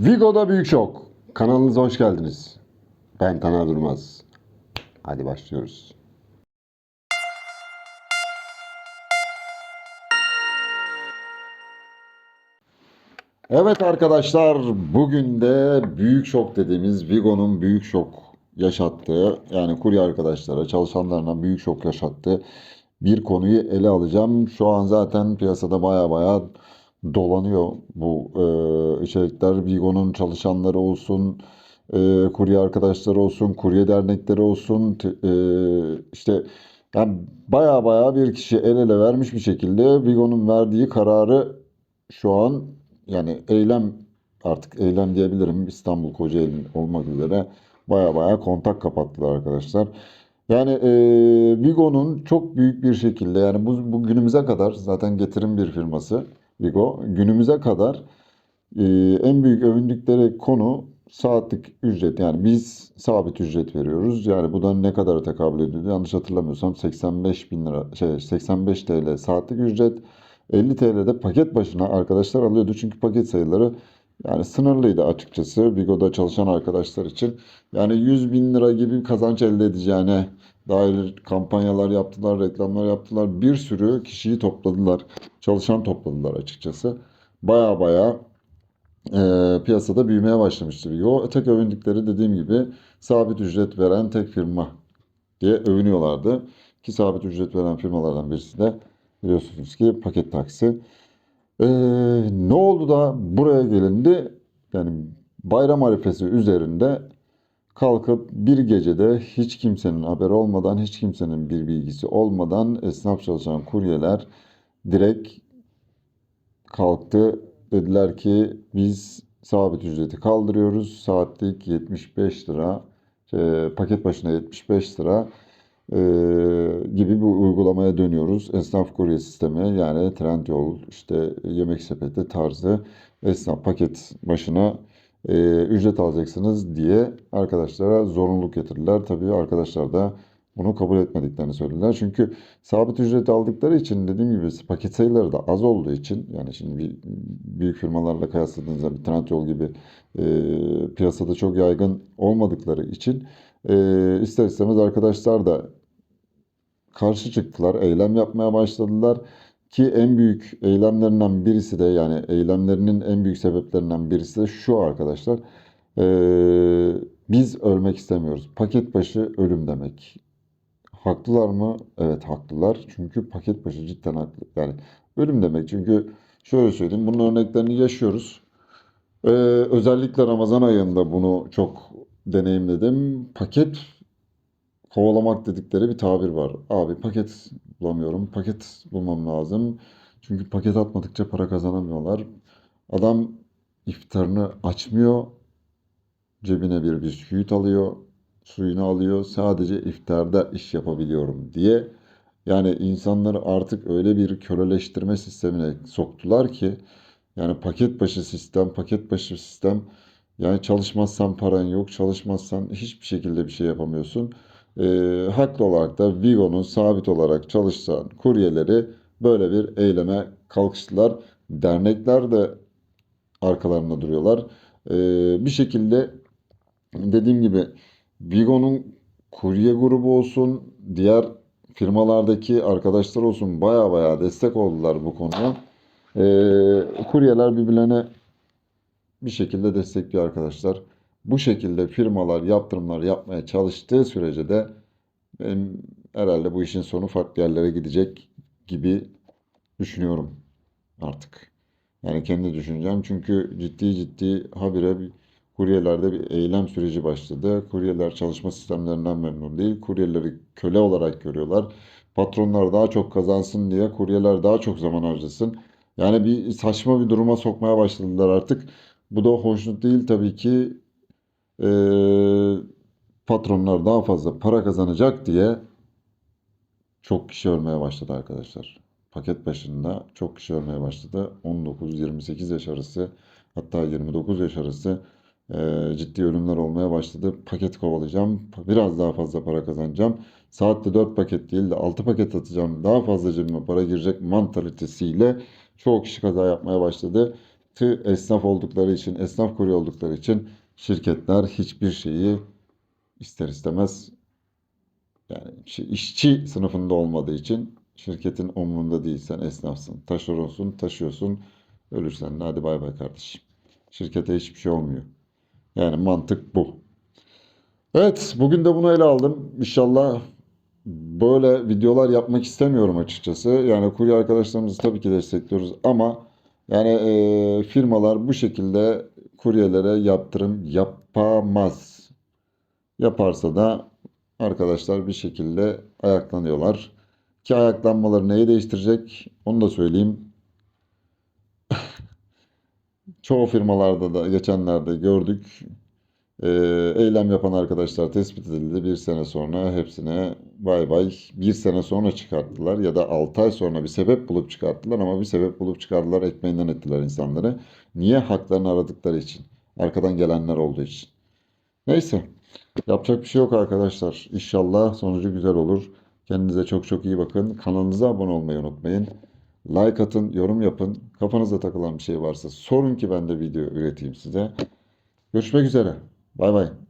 Vigo'da Büyük Şok. Kanalınıza hoş geldiniz. Ben Taner Durmaz. Hadi başlıyoruz. Evet arkadaşlar bugün de büyük şok dediğimiz Vigo'nun büyük şok yaşattığı yani kurye arkadaşlara çalışanlarına büyük şok yaşattığı bir konuyu ele alacağım. Şu an zaten piyasada baya baya dolanıyor bu e, içerikler. Vigo'nun çalışanları olsun, e, kurye arkadaşları olsun, kurye dernekleri olsun e, işte yani baya baya bir kişi el ele vermiş bir şekilde Vigo'nun verdiği kararı şu an yani eylem artık eylem diyebilirim İstanbul Kocaeli olmak üzere baya baya kontak kapattılar arkadaşlar. Yani e, Vigo'nun çok büyük bir şekilde yani bu, bu günümüze kadar zaten getirim bir firması Vigo günümüze kadar e, en büyük övündükleri konu saatlik ücret. Yani biz sabit ücret veriyoruz. Yani bu da ne kadar tekabül ediyor? Yanlış hatırlamıyorsam 85 bin lira şey 85 TL saatlik ücret. 50 TL'de paket başına arkadaşlar alıyordu. Çünkü paket sayıları yani sınırlıydı açıkçası Vigo'da çalışan arkadaşlar için. Yani 100 bin lira gibi kazanç elde edeceğine dair kampanyalar yaptılar, reklamlar yaptılar. Bir sürü kişiyi topladılar. Çalışan topladılar açıkçası. Baya baya e, piyasada büyümeye başlamıştı Vigo. Tek övündükleri dediğim gibi sabit ücret veren tek firma diye övünüyorlardı. Ki sabit ücret veren firmalardan birisi de biliyorsunuz ki paket taksi. Ee, ne oldu da buraya gelindi? Yani bayram arifesi üzerinde kalkıp bir gecede hiç kimsenin haberi olmadan, hiç kimsenin bir bilgisi olmadan esnaf çalışan kuryeler direkt kalktı. Dediler ki biz sabit ücreti kaldırıyoruz. Saatlik 75 lira, e, paket başına 75 lira e, gibi bir uygulamaya dönüyoruz. Esnaf kurye sistemi yani Trendyol, işte Yemek Sepeti tarzı esnaf paket başına e, ücret alacaksınız diye arkadaşlara zorunluluk getirdiler. Tabii arkadaşlar da bunu kabul etmediklerini söylediler. Çünkü sabit ücret aldıkları için dediğim gibi paket sayıları da az olduğu için yani şimdi bir, büyük firmalarla kıyasladığınızda bir Trendyol gibi e, piyasada çok yaygın olmadıkları için e, ister istemez arkadaşlar da karşı çıktılar, eylem yapmaya başladılar. Ki en büyük eylemlerinden birisi de yani eylemlerinin en büyük sebeplerinden birisi de şu arkadaşlar. Ee, biz ölmek istemiyoruz. Paket başı ölüm demek. Haklılar mı? Evet haklılar. Çünkü paket başı cidden haklı. Yani ölüm demek. Çünkü şöyle söyleyeyim bunun örneklerini yaşıyoruz. Ee, özellikle Ramazan ayında bunu çok deneyimledim. Paket kovalamak dedikleri bir tabir var. Abi paket bulamıyorum. Paket bulmam lazım. Çünkü paket atmadıkça para kazanamıyorlar. Adam iftarını açmıyor. Cebine bir bisküvit alıyor. Suyunu alıyor. Sadece iftarda iş yapabiliyorum diye. Yani insanları artık öyle bir köleleştirme sistemine soktular ki yani paket başı sistem, paket başı sistem yani çalışmazsan paran yok, çalışmazsan hiçbir şekilde bir şey yapamıyorsun. Ee, haklı olarak da Vigo'nun sabit olarak çalışan kuryeleri böyle bir eyleme kalkıştılar. Dernekler de arkalarında duruyorlar. Ee, bir şekilde dediğim gibi Vigo'nun kurye grubu olsun, diğer firmalardaki arkadaşlar olsun baya baya destek oldular bu konuya. Ee, kuryeler birbirlerine bir şekilde destekliyor arkadaşlar. Bu şekilde firmalar yaptırımlar yapmaya çalıştığı sürece de benim herhalde bu işin sonu farklı yerlere gidecek gibi düşünüyorum artık. Yani kendi düşüncem çünkü ciddi ciddi habire bir kuryelerde bir eylem süreci başladı. Kuryeler çalışma sistemlerinden memnun değil. Kuryeleri köle olarak görüyorlar. Patronlar daha çok kazansın diye kuryeler daha çok zaman harcasın. Yani bir saçma bir duruma sokmaya başladılar artık. Bu da hoşnut değil tabii ki. Ee, patronlar daha fazla para kazanacak diye çok kişi ölmeye başladı arkadaşlar. Paket başında çok kişi ölmeye başladı. 19-28 yaş arası hatta 29 yaş arası e, ciddi ölümler olmaya başladı. Paket kovalayacağım. Biraz daha fazla para kazanacağım. Saatte 4 paket değil de 6 paket atacağım. Daha fazla cebime para girecek mantalitesiyle çoğu kişi kaza yapmaya başladı. Artı esnaf oldukları için, esnaf kurye oldukları için şirketler hiçbir şeyi ister istemez yani işi- işçi sınıfında olmadığı için şirketin umrunda değil. Sen esnafsın, taşeronsun, taşıyorsun. Ölürsen de hadi bay bay kardeşim. Şirkete hiçbir şey olmuyor. Yani mantık bu. Evet, bugün de bunu ele aldım. İnşallah böyle videolar yapmak istemiyorum açıkçası. Yani kurye arkadaşlarımızı tabii ki destekliyoruz ama yani e, firmalar bu şekilde kuryelere yaptırım yapamaz. Yaparsa da arkadaşlar bir şekilde ayaklanıyorlar. Ki ayaklanmaları neyi değiştirecek onu da söyleyeyim. Çoğu firmalarda da geçenlerde gördük. Ee, eylem yapan arkadaşlar tespit edildi. Bir sene sonra hepsine bay bay. Bir sene sonra çıkarttılar ya da 6 ay sonra bir sebep bulup çıkarttılar ama bir sebep bulup çıkardılar ekmeğinden ettiler insanları. Niye? Haklarını aradıkları için. Arkadan gelenler olduğu için. Neyse. Yapacak bir şey yok arkadaşlar. İnşallah sonucu güzel olur. Kendinize çok çok iyi bakın. Kanalımıza abone olmayı unutmayın. Like atın, yorum yapın. Kafanıza takılan bir şey varsa sorun ki ben de video üreteyim size. Görüşmek üzere. Bay bay.